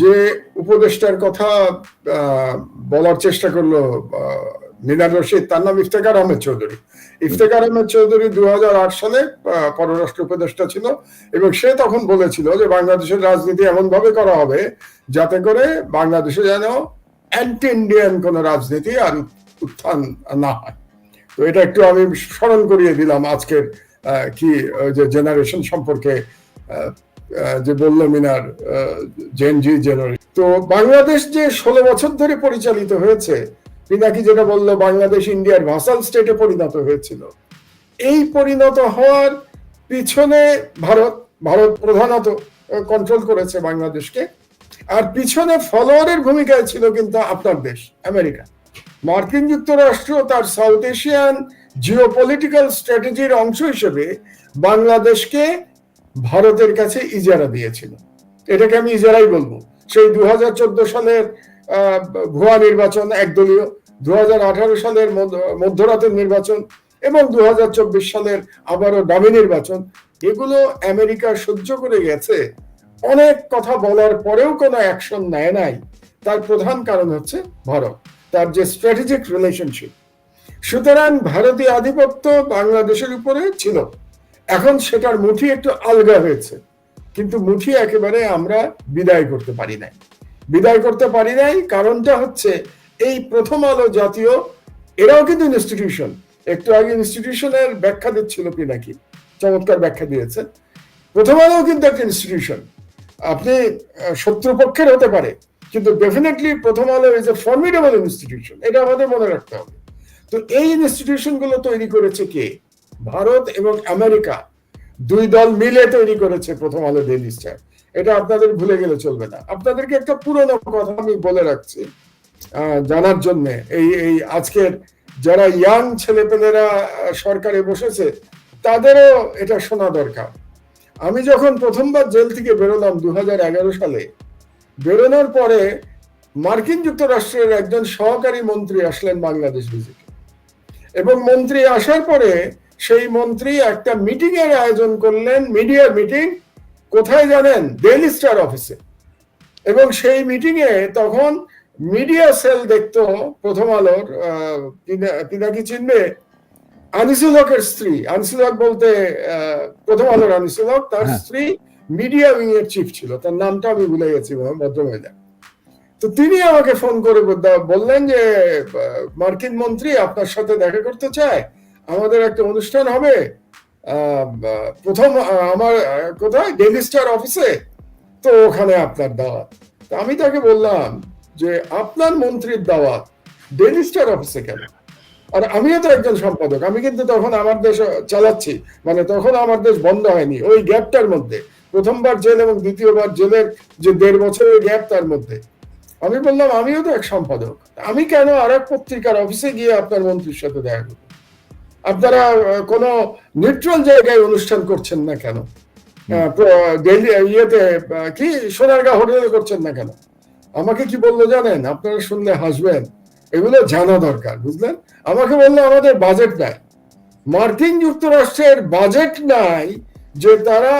যে উপদেষ্টার কথা বলার চেষ্টা করল মিনার রশিদ, তার নাম ইফতেকার আহমেদ চৌধুরী। ইফতেকার আহমেদ চৌধুরী দু হাজার আট সালে পররাষ্ট্র উপদেষ্টা ছিল এবং সে তখন বলেছিল যে বাংলাদেশের রাজনীতি এমন ভাবে করা হবে যাতে করে বাংলাদেশে যেন অ্যান্টি ইন্ডিয়ান কোন রাজনীতি আর উত্থান না হয়। তো এটা একটু আমি স্মরণ করিয়ে দিলাম আজকের কি, ওই যে জেনারেশন সম্পর্কে যে বলল মিনার জেন জি জেনারেশন তো বাংলাদেশ যে ষোলো বছর ধরে পরিচালিত হয়েছে, পিনাকি যেটা বলল, বাংলাদেশ ইন্ডিয়ার ভাসাল স্টেটে পরিণত হয়েছিল। এই পরিণত হওয়ার পিছনে ভারত ভারত প্রধানত কন্ট্রোল করেছে বাংলাদেশকে। আর পিছনে ফলোয়ারের ভূমিকায় ছিল কিন্তু আপনার দেশ, আমেরিকা। মার্কিন যুক্তরাষ্ট্র তার সাউথ এশিয়ান জিও পলিটিক্যাল স্ট্র্যাটেজির অংশ হিসেবে বাংলাদেশকে ভারতের কাছে ইজারা দিয়েছিল। এটাকে আমি ইজারাই বলব। সেই দু হাজার চোদ্দ সালের ভুয়া নির্বাচন, একদলীয় দু সালের মধ্যরাতের নির্বাচন এবং দু সালের আবারও দামি নির্বাচন, এগুলো আমেরিকা সহ্য করে গেছে। অনেক কথা বলার পরেও কোনো অ্যাকশন নেয় নাই। তার প্রধান কারণ হচ্ছে ভারত, তার যে স্ট্র্যাটেজিক রিলেশনশিপ। সুতরাং ভারতীয় আধিপত্য বাংলাদেশের উপরে ছিল। এখন সেটার মুঠি একটু আলগা হয়েছে। কিন্তু মুঠি একেবারে আমরা বিদায় করতে পারি নাই। বিদায় করতে পারি নাই কারণটা হচ্ছে এই প্রথম আলো জাতীয়, এরাও কিন্তু ইনস্টিটিউশন একটু আগে ইনস্টিটিউশনের ব্যাখ্যা দিচ্ছিল পিনাকি চমৎকার ব্যাখ্যা দিয়েছে। প্রথম আলো কিন্তু একটা ইনস্টিটিউশন আপনি শত্রুপক্ষের হতে পারে, কিন্তু ডেফিনেটলি প্রথম আলো ইজ এ ফর্মিডেবল ইনস্টিটিউশন এটা আমাদের মনে রাখতে হবে। তো এই ইনস্টিটিউশনগুলো তৈরি করেছে কে? ভারত এবং আমেরিকা দুই দল মিলে তৈরি করেছে প্রথম আলো ডেইলি স্টার। এটা আপনাদের ভুলে গেলে চলবে না। আপনাদেরকে একটা পুরোনো কথা আমি বলে রাখছি জানার জন্য। এই এই আজকের যারা ইয়াং ছেলেপেলেরা সরকারে বসেছে, তাদেরও এটা শোনা দরকার। আমি যখন প্রথমবার জেল থেকে বেরোলাম দু হাজার এগারো সালে, বেরোনোর পরে মার্কিন যুক্তরাষ্ট্রের একজন সহকারী মন্ত্রী আসলেন বাংলাদেশ ভিজিটে। এবং মন্ত্রী আসার পরে সেই মন্ত্রী একটা মিটিং এর আয়োজন করলেন মিডিয়া মিটিং কোথায় জানেন? ডেইলি স্টার অফিসে এবং সেই মিটিং এ তখন মিডিয়া সেল দেখতো প্রথম আলোর পিনাকি চিনবে? আনিসুল হকের স্ত্রী। আনিসুল হক বলতে প্রথম আলোর আনিসুল হক তার হ্যাঁ। স্ত্রী মিডিয়া উইং এর চিফ ছিল। তার নামটা আমি ভুলে গেছি ভদ্রমহিলা। তো তিনি আমাকে ফোন করে বললেন যে মার্কিন মন্ত্রী আপনার সাথে দেখা করতে চায়? আমাদের একটা অনুষ্ঠান হবে প্রথম আমার কোথায়? ডেলি স্টার অফিসে তো ওখানে আপনার দাওয়াত। আমি তাকে বললাম যে, আপনার মন্ত্রীর দাওয়াত ডেলি স্টার অফিসে কেন? আর আমিও তো একজন সম্পাদক, আমি কিন্তু তখন আমার দেশ চালাচ্ছি মানে তখন আমার দেশ বন্ধ হয়নি, ওই গ্যাপটার মধ্যে। প্রথমবার জেল এবং দ্বিতীয়বার জেলের যে দেড় বছরের গ্যাপ তার মধ্যে। আমি বললাম, আমিও তো এক সম্পাদক, আমি কেন আর এক পত্রিকার অফিসে গিয়ে আপনার মন্ত্রীর সাথে দেখা করব? আপনারা কোনো নিউট্রাল জায়গায় অনুষ্ঠান করছেন না কেন? দিল্লি ইয়েতে কি সোনারগাঁ হোটেলে করছেন না কেন? আমাকে কি বলল জানেন? আপনারা শুনলে হাসবেন। এগুলো জানা দরকার বুঝলেন? আমাকে বলল আমাদের বাজেট নাই। মার্কিন যুক্তরাষ্ট্রের বাজেট নাই যে তারা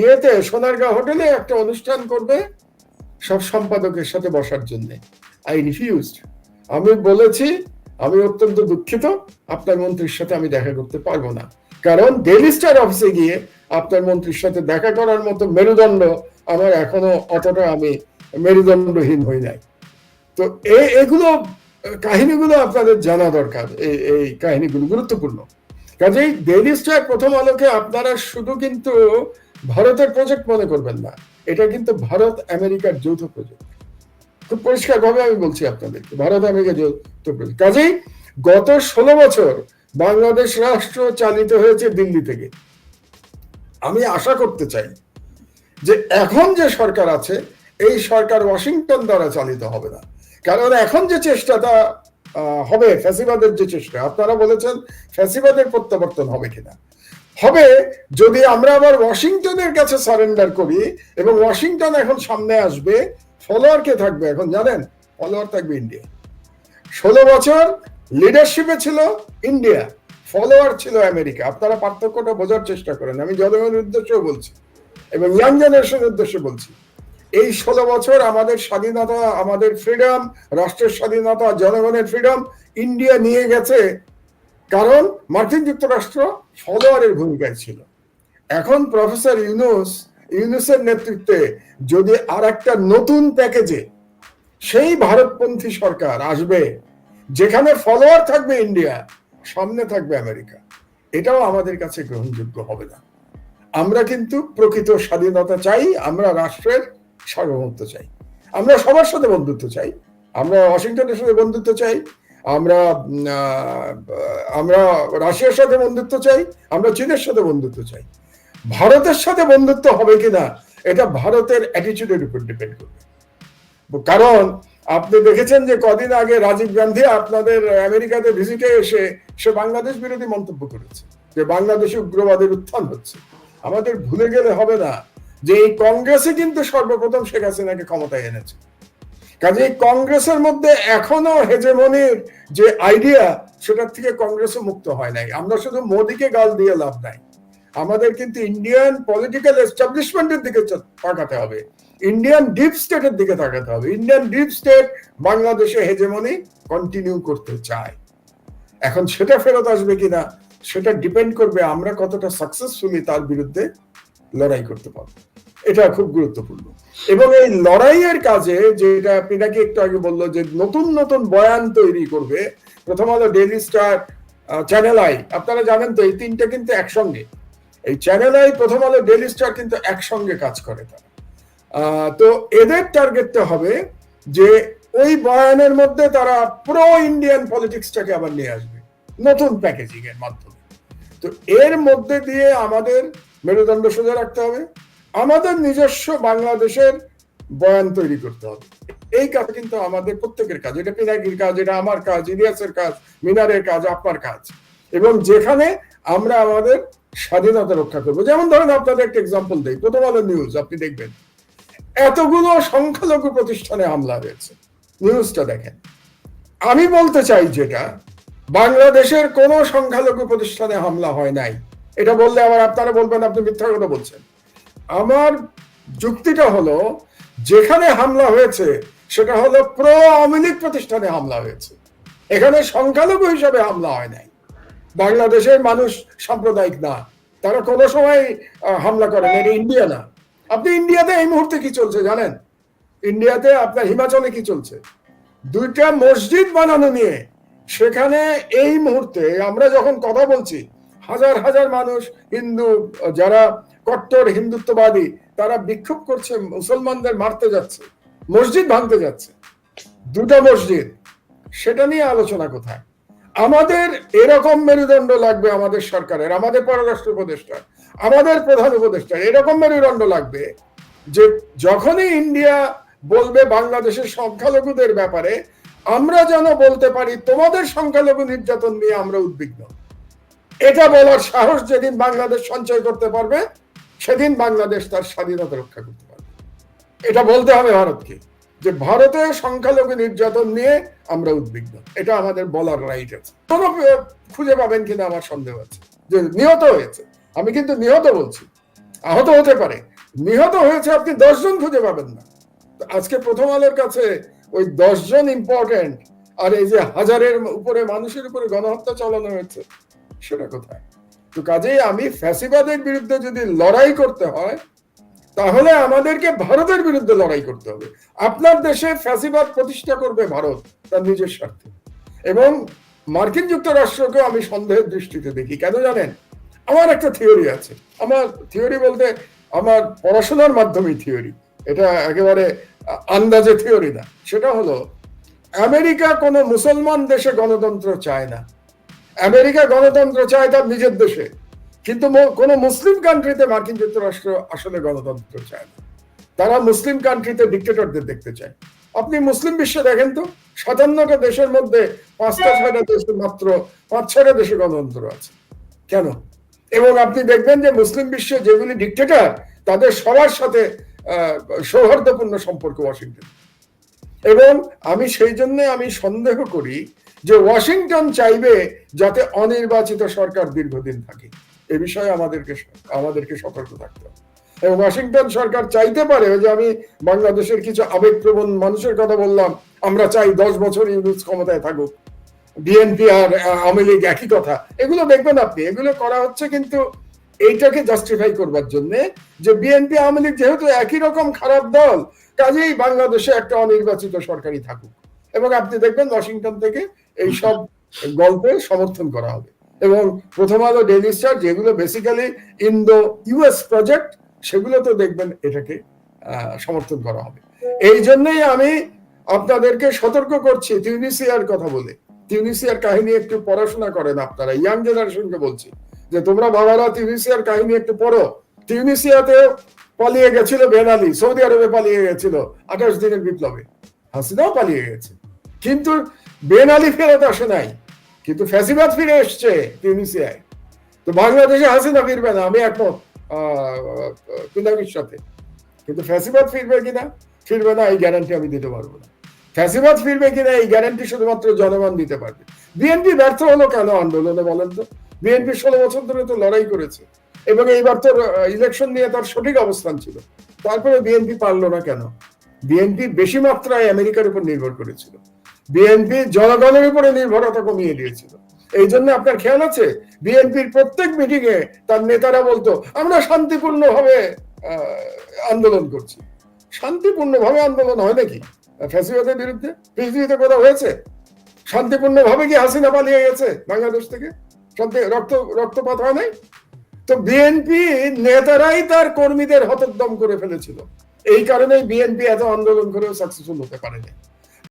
ইয়েতে সোনারগাঁ হোটেলে একটা অনুষ্ঠান করবে সব সম্পাদকের সাথে বসার জন্য। আই রিফিউজ আমি বলেছি আমি অত্যন্ত দুঃখিত। আপনার মন্ত্রীর সাথে আমি দেখা করতে পারব না। কারণ ডেলি স্টার অফিসে গিয়ে আপনার মন্ত্রীর সাথে দেখা করার মতো মেরুদণ্ড আমার এখনও অতটা আমি মেরুদণ্ডহীন হই নাই। তো এ- এগুলো, কাহিনীগুলো আপনাদের জানা দরকার। এই এই কাহিনীগুলো গুরুত্বপূর্ণ। কাজেই ডেইলি স্টার প্রথম আলোকে আপনারা শুধু কিন্তু ভারতের প্রজেক্ট মনে করবেন না। এটা কিন্তু ভারত আমেরিকার যৌথ প্রজেক্ট খুব পরিষ্কার ভাবে আমি বলছি আপনাদেরকে, ভারত, আমেরিকা যৌথ কাজেই গত ষোলো বছর বাংলাদেশ রাষ্ট্র চালিত হয়েছে দিল্লি থেকে। আমি আশা করতে চাই যে এখন যে সরকার আছে, এই সরকার ওয়াশিংটন দ্বারা চালিত হবে না। কারণ এখন যে চেষ্টাটা হবে, ফ্যাসিবাদের যে চেষ্টা, আপনারা বলেছেন ফ্যাসিবাদের প্রত্যাবর্তন হবে কিনা। হবে, যদি আমরা আবার ওয়াশিংটনের কাছে সারেন্ডার করি এবং ওয়াশিংটন এখন সামনে আসবে ফলোয়ার কে থাকবে এখন জানেন? ফলোয়ার থাকবে ইন্ডিয়া। ষোলো বছর লিডারশিপে ছিল ইন্ডিয়া, ফলোয়ার ছিল আমেরিকা। আপনারা পার্থক্যটা বোঝার চেষ্টা করেন, আমি জনগণের উদ্দেশ্যেও বলছি এবং ইয়াং জেনারেশনের উদ্দেশ্যে বলছি। এই ষোলো বছর আমাদের স্বাধীনতা, আমাদের ফ্রিডম রাষ্ট্রের স্বাধীনতা, জনগণের ফ্রিডম ইন্ডিয়া নিয়ে গেছে কারণ মার্কিন যুক্তরাষ্ট্র ফলোয়ারের ভূমিকায় ছিল। এখন প্রফেসর ইউনুস ইউনুসের নেতৃত্বে যদি আর একটা নতুন প্যাকেজে সেই ভারতপন্থী সরকার আসবে, যেখানে ফলোয়ার থাকবে ইন্ডিয়া সামনে থাকবে আমেরিকা, এটাও আমাদের কাছে গ্রহণযোগ্য হবে না। আমরা কিন্তু প্রকৃত স্বাধীনতা চাই, আমরা রাষ্ট্রের সার্বভৌমত্ব চাই। আমরা সবার সাথে বন্ধুত্ব চাই, আমরা ওয়াশিংটনের সাথে বন্ধুত্ব চাই, আমরা আমরা রাশিয়ার সাথে বন্ধুত্ব চাই, আমরা চীনের সাথে বন্ধুত্ব চাই। ভারতের সাথে বন্ধুত্ব হবে কিনা, এটা ভারতের অ্যাটিচিউডের উপর ডিপেন্ড করবে। কারণ আপনি দেখেছেন যে কদিন আগে রাজীব গান্ধী আপনাদের আমেরিকাতে ভিজিটে এসে সে বাংলাদেশ বিরোধী মন্তব্য করেছে, যে বাংলাদেশে উগ্রবাদের উত্থান হচ্ছে। আমাদের ভুলে গেলে হবে না যে এই কংগ্রেসে কিন্তু সর্বপ্রথম শেখ হাসিনাকে ক্ষমতায় এনেছে। কাজে এই কংগ্রেসের মধ্যে এখনও হেজেমনির যে আইডিয়া সেটার থেকে কংগ্রেসও মুক্ত হয় নাই। আমরা শুধু মোদীকে গাল দিয়ে লাভ নাই। আমাদের কিন্তু ইন্ডিয়ান পলিটিক্যাল এস্টাবলিশমেন্টের দিকে তাকাতে হবে। ইন্ডিয়ান ডিপ স্টেটের দিকে তাকাতে হবে। ইন্ডিয়ান ডিপ স্টেট বাংলাদেশে হেজেমনি কন্টিনিউ করতে চায়। এখন সেটা ফেরত আসবে কিনা, সেটা ডিপেন্ড করবে আমরা কতটা সাকসেসফুলি তার বিরুদ্ধে লড়াই করতে পারব। এটা খুব গুরুত্বপূর্ণ। এবং এই লড়াইয়ের কাজে যেটা আপনি নাকি একটু আগে বলল যে নতুন নতুন বয়ান তৈরি করবে প্রথম ডেইলি স্টার চ্যানেল আই আপনারা জানেন তো এই তিনটা কিন্তু একসঙ্গে। এই চ্যানেল আই প্রথম আলো ডেইলি স্টার কিন্তু একসঙ্গে কাজ করে তারা। তো এদের টার্গেটটা হবে যে ওই বয়ানের মধ্যে তারা প্রো ইন্ডিয়ান পলিটিক্সটাকে আবার নিয়ে আসবে, নতুন প্যাকেজিং এর মাধ্যমে। তো এর মধ্যে দিয়ে আমাদের মেরুদণ্ড সোজা রাখতে হবে, আমাদের নিজস্ব বাংলাদেশের বয়ান তৈরি করতে হবে। এই কাজ কিন্তু আমাদের প্রত্যেকের কাজ, এটা পিনাকির কাজ, এটা আমার কাজ, ইলিয়াসের কাজ, মিনারের কাজ, আপনার কাজ। এবং যেখানে আমরা আমাদের স্বাধীনতা রক্ষা করব। যেমন ধরেন আপনাদের একটা এক্সাম্পল দেই। প্রথম আলো নিউজ আপনি দেখবেন, এতগুলো সংখ্যালঘু প্রতিষ্ঠানে হামলা হয়েছে। নিউজটা দেখেন। আমি বলতে চাই যেটা, বাংলাদেশের কোন সংখ্যালঘু প্রতিষ্ঠানে হামলা হয় নাই। এটা বললে আবার আপনারা বলবেন, আপনি মিথ্যা কথা বলছেন। আমার যুক্তিটা হলো, যেখানে হামলা হয়েছে, সেটা হলো প্রো আওয়ামী প্রতিষ্ঠানে হামলা হয়েছে। এখানে সংখ্যালঘু হিসাবে হামলা হয় নাই। বাংলাদেশের মানুষ সাম্প্রদায়িক না। তারা কোনো সময় হামলা করেন। এটা ইন্ডিয়া না। আপনি ইন্ডিয়াতে এই মুহূর্তে কি চলছে জানেন? ইন্ডিয়াতে আপনার হিমাচলে কি চলছে? দুইটা মসজিদ বানানো নিয়ে সেখানে এই মুহূর্তে আমরা যখন কথা বলছি, হাজার হাজার মানুষ, হিন্দু, যারা কট্টর, হিন্দুত্ববাদী, তারা বিক্ষোভ করছে, মুসলমানদের মারতে যাচ্ছে, মসজিদ ভাঙতে যাচ্ছে। দুটা মসজিদ, সেটা নিয়ে আলোচনা কোথায়? আমাদের এরকম মেরুদণ্ড লাগবে আমাদের সরকারের, আমাদের পররাষ্ট্র উপদেষ্টা, আমাদের প্রধান উপদেষ্টা, এরকম মেরুদণ্ড লাগবে যে যখনই ইন্ডিয়া বলবে বাংলাদেশের সংখ্যালঘুদের ব্যাপারে, আমরা যেন বলতে পারি, তোমাদের সংখ্যালঘু নির্যাতন নিয়ে আমরা উদ্বিগ্ন। এটা বলার সাহস যেদিন বাংলাদেশ সঞ্চয় করতে পারবে, সেদিন বাংলাদেশ তার স্বাধীনতা রক্ষা করতে পারবে। এটা বলতে হবে ভারতকে। যে ভারতে সংখ্যালঘু নির্যাতন নিয়ে আমরা উদ্বিগ্ন। এটা আমাদের বলার রাইট আছে। কোন খুঁজে পাবেন কিনা আমার সন্দেহ আছে। যে নিহত হয়েছে। আমি কিন্তু নিহত বলছি। আহত হতে পারে। নিহত হয়েছে আপনি দশজন খুঁজে পাবেন না। আজকে প্রথম আলোর কাছে ওই দশজন ইম্পর্টেন্ট আর এই যে হাজারের উপরে মানুষের উপরে গণহত্যা চালানো হয়েছে, সেটা কোথায়? তো কাজেই আমি ফ্যাসিবাদের বিরুদ্ধে যদি লড়াই করতে হয় তাহলে আমাদেরকে ভারতের বিরুদ্ধে লড়াই করতে হবে। আপনার দেশে ফ্যাসিবাদ প্রতিষ্ঠা করবে ভারত, তার নিজের স্বার্থে। এবং মার্কিন যুক্তরাষ্ট্রকেও আমি সন্দেহের দৃষ্টিতে দেখি। কেন জানেন? আমার একটা থিওরি আছে। আমার থিওরি বলতে আমার পড়াশোনার মাধ্যমে থিওরি। এটা একেবারে আন্দাজে থিওরি না। সেটা হলো, আমেরিকা কোনো মুসলমান দেশে গণতন্ত্র চায় না। আমেরিকা গণতন্ত্র চায় তার নিজের দেশে। কিন্তু কোন মুসলিম কান্ট্রিতে মার্কিন যুক্তরাষ্ট্র আসলে গণতন্ত্র চায় না। তারা মুসলিম কান্ট্রিতে ডিক্টেটরদের দেখতে চায়। আপনি মুসলিম বিশ্বে দেখেন তো, সাতান্নটা দেশের মধ্যে পাঁচটা ছয়টা দেশে মাত্র পাঁচ ছয়টা দেশে গণতন্ত্র আছে। কেন? এবং আপনি দেখবেন যে মুসলিম বিশ্বে যেগুলি ডিক্টেটর তাদের সবার সাথে সৌহার্দ্যপূর্ণ সম্পর্ক ওয়াশিংটন। এবং আমি সেই জন্য আমি সন্দেহ করি যে ওয়াশিংটন চাইবে যাতে অনির্বাচিত সরকার দীর্ঘদিন থাকে। এ বিষয়ে আমাদেরকে আমাদেরকে সতর্ক থাকতে হবে। এবং ওয়াশিংটন সরকার চাইতে পারে যে আমি বাংলাদেশের কিছু আবেগপ্রবণ মানুষের কথা বললাম, আমরা চাই দশ বছর ইউনুস ক্ষমতায় থাকুক। বিএনপি আর আওয়ামী লীগ একই কথা। এগুলো দেখবেন আপনি, এগুলো করা হচ্ছে কিন্তু এইটাকে জাস্টিফাই করবার জন্য যে বিএনপি, আওয়ামী লীগ যেহেতু একই রকম খারাপ দল, কাজেই বাংলাদেশে একটা অনির্বাচিত সরকারই থাকুক। এবং আপনি দেখবেন ওয়াশিংটন থেকে এই সব গল্পে সমর্থন করা হবে। এবং প্রথম আলো ডেইলি স্টার, যেগুলো বেসিক্যালি ইন্দো ইউএস প্রজেক্ট সেগুলো তো দেখবেন এটাকে সমর্থন করা হবে। এই জন্যই আমি আপনাদেরকে সতর্ক করছি, তিউনিসিয়ার কথা বলে। তিউনিসিয়ার কাহিনী একটু পড়াশোনা করেন আপনারা, ইয়াং জেনারেশনকে বলছি, যে তোমরা বাবারা তিউনিসিয়ার কাহিনী একটু পড়ো। তিউনিসিয়াতে পালিয়ে গেছিল বেন বেনালি, সৌদি আরবে পালিয়ে গেছিল, আঠাশ দিনের বিপ্লবে। হাসিনাও পালিয়ে গেছে। কিন্তু বেনালি ফেরত আসে নাই। কিন্তু ফ্যাসিবাদ ফিরে এসছে তিউনিসিয়ায়। তো বাংলাদেশে হাসিনা ফিরবে না? আমি একমত পিনাকির সাথে। কিন্তু ফ্যাসিবাদ ফিরবে কিনা? ফিরবে না, এই গ্যারান্টি আমি দিতে পারব না। ফ্যাসিবাদ ফিরবে কিনা, এই গ্যারান্টি শুধুমাত্র জনগণ দিতে পারবে। বিএনপি ব্যর্থ হলো কেন আন্দোলনে বলেন তো? বিএনপি ষোলো বছর ধরে তো লড়াই করেছে। এবং এইবার তো ইলেকশন নিয়ে তার সঠিক অবস্থান ছিল। তারপরে বিএনপি পারল না কেন? বিএনপি বেশি মাত্রায় আমেরিকার উপর নির্ভর করেছিল। বিএনপি জনগণের উপরে নির্ভরতা কমিয়ে দিয়েছিল। এই জন্য আপনার খেয়াল আছে? বিএনপির প্রত্যেক মিটিং এ তার নেতারা বলতো, আমরা শান্তিপূর্ণ ভাবে আন্দোলন করছি। শান্তিপূর্ণ ভাবে আন্দোলন হয় নাকি? ফ্যাসিবাদের বিরুদ্ধে? পৃথিবীতে কোথাও হয়েছে? শান্তিপূর্ণ ভাবে কি হাসিনা পালিয়ে গেছে বাংলাদেশ থেকে? শান্তি, রক্ত, রক্তপাত হয় নাই? তো বিএনপি নেতারাই তার কর্মীদের হতোদ্যম করে ফেলেছিল। এই কারণে বিএনপি এত আন্দোলন করেও সাকসেসফুল হতে পারেনি।